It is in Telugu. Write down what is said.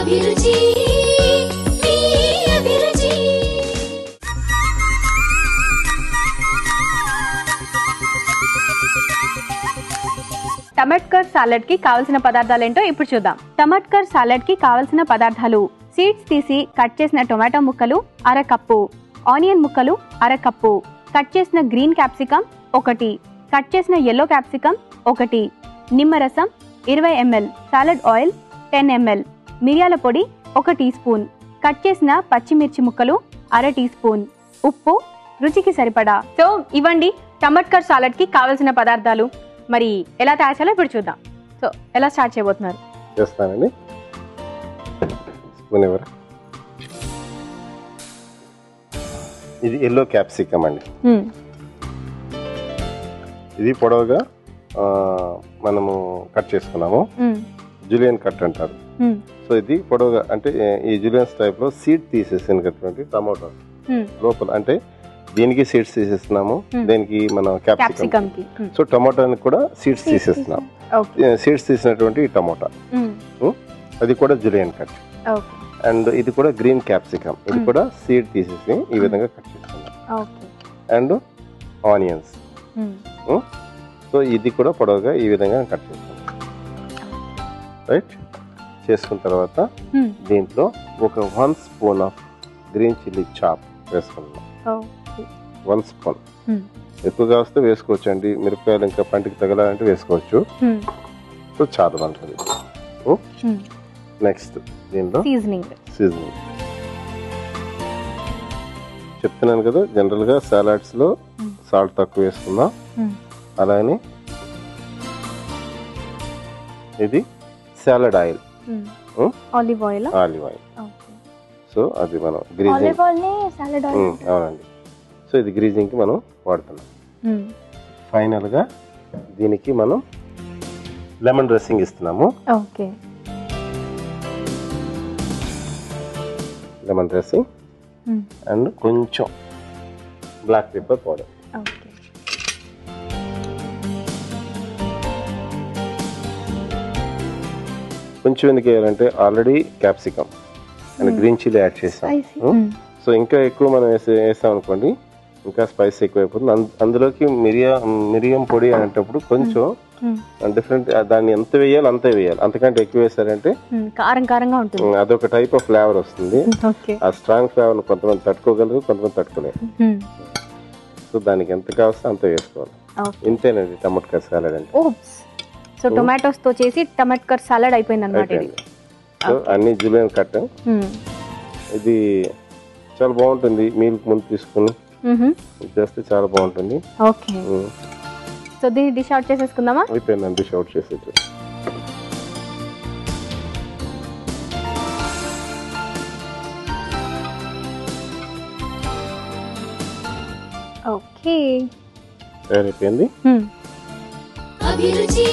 అభిరుచి టమాట్కర్ సాలడ్కి కావలసిన పదార్థాలు ఏంటో ఇప్పుడు చూద్దాం. టమాట్కర్ సాలడ్కి కావలసిన పదార్థాలు. సీడ్స్ తీసి కట్ చేసిన టొమాటో ముక్కలు అర కప్పు ఆనియన్ ముక్కలు అర కప్పు కట్ చేసిన గ్రీన్ క్యాప్సికమ్ ఒకటి. కట్ చేసిన ఎల్లో క్యాప్సికమ్ ఒకటి. నిమ్మరసం ఇరవై ML. Salad oil ten ML. మిరియాల పొడి ఒక టీ స్పూన్. కట్ చేసిన పచ్చిమిర్చి ముక్కలు అర టీ స్పూన్. ఉప్పు రుచికి సరిపడా. సో ఇవ్వండి టమాట్కర్ సాలడ్కి కావలసిన పదార్థాలు. మరి ఎలా తయారు చేయాలో ఇప్పుడు చూద్దాం. సో ఎలా స్టార్ట్ చేయబోతున్నారు? చేస్తానండి. స్పూన్ ఎవరు? ఇది ఎల్లో క్యాప్సికమ్ అండి. ఇది పొడవుగా మనము కట్ చేసుకున్నాము. జూలియన్ కట్ అంటారు. సో ఇది పొడవుగా అంటే ఈ జూలియన్స్ టైప్లో సీడ్ తీసేసినటువంటి టమాటో. లోపల అంటే దీనికి సీడ్స్ తీసేస్తున్నాము. దీనికి మనం క్యాప్సికమ్. సో టమాటాని కూడా సీడ్స్ తీసేస్తున్నాం. సీడ్స్ తీసినటువంటి ఈ టమాటా. అది కూడా జులియన్ కట్. అండ్ ఇది కూడా గ్రీన్ క్యాప్సికమ్. ఇది. కూడా సీడ్ తీసేసి ఈ విధంగా కట్ చేసుకున్నాం ఓకే. And onions. సో ఇది కూడా పొడవుగా ఈ విధంగా కట్ చేసుకున్నాం రైట్? చేసుకున్న తర్వాత దీంట్లో ఒక one spoon of green chilli chop వేసుకున్నాం వన్ స్పూన్. ఎక్కువగా వస్తే వేసుకోవచ్చు అండి మిరపకాయలు ఇంకా పంటికి తగలాలంటే వేసుకోవచ్చు. సో చాలా బాగుంటుంది నెక్స్ట్ దీంట్లో సీజనింగ్ సీజనింగ్ చెప్తున్నాను కదా జనరల్గా salads లో Hmm. సాల్ట్ తక్కువ వేసుకుందాం. అలానే ఇది salad oil olive oil olive oil so అది మనం గ్రీజింగ్ ఆయిల్ అవునండి. సో ఇది గ్రీజింగ్కి మనం వాడుతున్నాం. ఫైనల్గా దీనికి మనం లెమన్ డ్రెస్సింగ్ ఇస్తున్నాము. ఓకే లెమన్ డ్రెస్సింగ్ అండ్ కొంచెం బ్లాక్ పెప్పర్ పౌడర్ కొంచెం ఎందుకు వేయాలంటే already capsicum and green chilli add చేసాం. Spicy. సో ఇంకా ఎక్కువ మనం వేసే వేసాం అనుకోండి ఇంకా స్పైస్ ఎక్కువ అయిపోతుంది అంద- అందులోకి మిరియా మిరియం పొడి అనేటప్పుడు కొంచెం డిఫరెంట్ దాన్ని ఎంత వేయాలి అంతే వేయాలి. అంతకంటే ఎక్కువ వేసారంటే కారం కారంగా ఉంటుంది. అదొక టైప్ ఆఫ్ ఫ్లేవర్ వస్తుంది. ఆ స్ట్రాంగ్ ఫ్లేవర్ కొంతమంది తట్టుకోగలరు కొంతమంది తట్టుకోలేరు. సో దానికి ఎంత కావస్తే అంత వేసుకోవాలి. ఇంతేనండి టమాటా అంటే సో టొమాటోస్తో చేసి టమాటకర్ సాలడ్ అయిపోయింది అనమాట ఇది. అయిపోయింది సో అన్ని జూలియన్ కట్. ఇది చాలా బాగుంటుంది. మీల్క్ ముందు తీసుకుని. చేస్తే చాలా బాగుంటుంది. ఓకే. సో దీన్ని డిష్ అవుట్ చేసేసుకుందామా? అయిపోయిందండి షౌట్ చేసేది ఓకే. తయారైపోయింది అభిరుచి